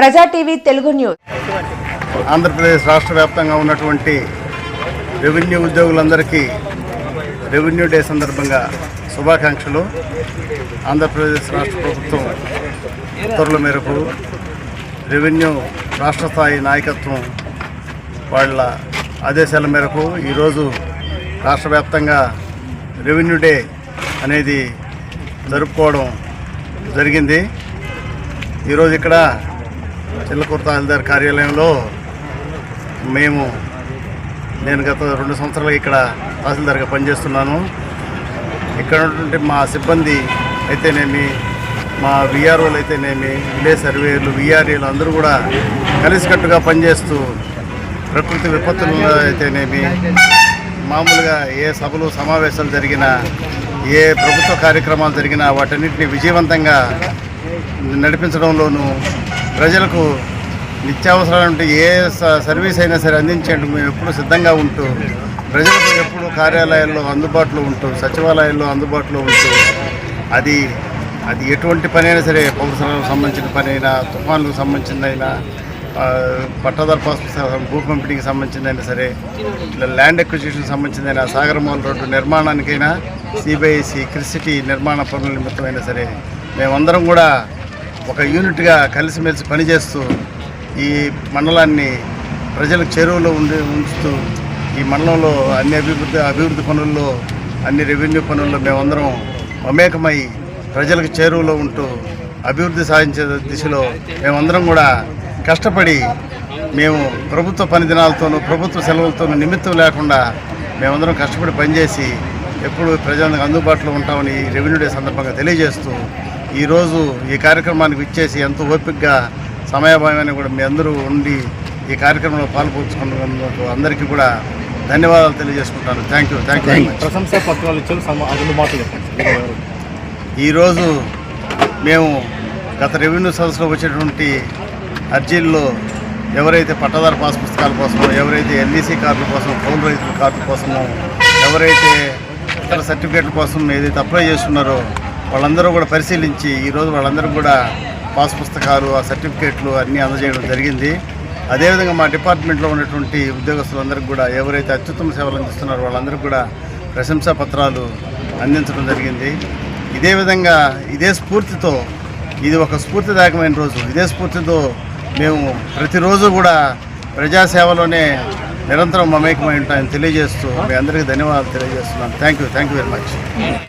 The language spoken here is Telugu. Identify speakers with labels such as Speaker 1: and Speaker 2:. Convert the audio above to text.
Speaker 1: ప్రజా టీవీ తెలుగు న్యూస్.
Speaker 2: ఆంధ్రప్రదేశ్ రాష్ట్ర వ్యాప్తంగా ఉన్నటువంటి రెవెన్యూ ఉద్యోగులందరికీ రెవెన్యూ డే సందర్భంగా శుభాకాంక్షలు. ఆంధ్రప్రదేశ్ రాష్ట్ర ప్రభుత్వం ఉత్తర్వుల మేరకు రెవెన్యూ రాష్ట్ర స్థాయి నాయకత్వం వాళ్ళ ఆదేశాల మేరకు ఈరోజు రాష్ట్ర వ్యాప్తంగా రెవెన్యూ డే అనేది జరుపుకోవడం జరిగింది. ఈరోజు ఇక్కడ చిల్లకూరు తహసీల్దార్ కార్యాలయంలో మేము నేను గత రెండు సంవత్సరాలుగా ఇక్కడ తహసీల్దార్గా పనిచేస్తున్నాను. ఇక్కడ ఉన్నటువంటి మా సిబ్బంది అయితేనేమి మా విఆర్ఓలు అయితేనేమి విలేజ్ సర్వేలు విఆర్ఏలు అందరూ కూడా కలిసికట్టుగా పనిచేస్తూ ప్రకృతి విపత్తులు అయితేనేమి మామూలుగా ఏ సభలు సమావేశాలు జరిగినా ఏ ప్రభుత్వ కార్యక్రమాలు జరిగినా వాటన్నిటిని విజయవంతంగా నడిపించడంలోనూ ప్రజలకు నిత్యావసరాలు ఏ స- సర్వీస్ అయినా సరే అందించేందుకు మేము ఎప్పుడూ సిద్ధంగా ఉంటూ ప్రజలకు ఎప్పుడూ కార్యాలయాల్లో అందుబాటులో ఉంటూ సచివాలయాల్లో అందుబాటులో ఉంటూ అది అది ఎటువంటి పని అయినా సరే పౌరసరాలకు సంబంధించిన పని అయినా తుఫాన్లకు సంబంధించిందైనా ఆ, పట్టాదారు పాస్ భూ పంపిణీకి సంబంధించిందైనా సరే ఇట్లా ల్యాండ్ ఎక్విజిషన్కి సంబంధించిందైనా సాగరమౌల్ రోడ్డు నిర్మాణానికైనా సిబిఐసి క్రిసిటీ నిర్మాణ పనుల నిమిత్తమైనా సరే మేమందరం కూడా ఒక యూనిట్గా కలిసిమెలిసి పనిచేస్తూ ఈ మండలాన్ని ప్రజలకు చెరువులో ఉండి ఉంచుతూ ఈ మండలంలో అన్ని అభివృద్ధి అభివృద్ధి పనుల్లో అన్ని రెవెన్యూ పనుల్లో మేమందరం మమేకమై ప్రజలకు చేరువలో ఉంటూ అభివృద్ధి సాధించే దిశలో మేమందరం కూడా కష్టపడి మేము ప్రభుత్వ పని దినాలతోనూ ప్రభుత్వ సెలవులతోనూ నిమిత్తం లేకుండా మేమందరం కష్టపడి పనిచేసి ఎప్పుడు ప్రజలకు అందుబాటులో ఉంటామని ఈ రెవెన్యూ డే సందర్భంగా తెలియజేస్తూ ఈరోజు ఈ కార్యక్రమానికి ఇచ్చేసి ఎంతో ఓపికగా సమయభావాన్ని కూడా మీ అందరూ ఉండి ఈ కార్యక్రమంలో పాల్పంచుకున్నందుకు అందరికీ కూడా ధన్యవాదాలు తెలియజేసుకుంటాను. థ్యాంక్ యూ థ్యాంక్ యూ
Speaker 3: ప్రశంసా పత్రాలు ఇచ్చారు
Speaker 2: ఈరోజు మేము గత రెవెన్యూ సదస్సులో వచ్చేటువంటి అర్జీల్లో ఎవరైతే పట్టదారు పాస్ పుస్తకాల కోసమో ఎవరైతే ఎల్ఈసీ కార్డుల కోసం కౌలు రైతుల కార్డు కోసమో ఎవరైతే ఇతర సర్టిఫికేట్ల కోసం ఏదైతే అప్లై చేస్తున్నారో వాళ్ళందరూ కూడా పరిశీలించి ఈరోజు వాళ్ళందరూ కూడా పాస్ పుస్తకాలు ఆ సర్టిఫికేట్లు అన్నీ అందజేయడం జరిగింది. అదేవిధంగా మా డిపార్ట్మెంట్లో ఉన్నటువంటి ఉద్యోగస్తులందరికీ కూడా ఎవరైతే అత్యుత్తమ సేవలు అందిస్తున్నారో వాళ్ళందరికీ కూడా ప్రశంసా పత్రాలు అందించడం జరిగింది. ఇదే విధంగా ఇదే స్ఫూర్తితో ఇది ఒక స్ఫూర్తిదాయకమైన రోజు. ఇదే స్ఫూర్తితో మేము ప్రతిరోజు కూడా ప్రజాసేవలోనే నిరంతరం మమేకమై ఉంటాయని తెలియజేస్తూ మీ అందరికీ ధన్యవాదాలు తెలియజేస్తున్నాను. Thank you thank you very much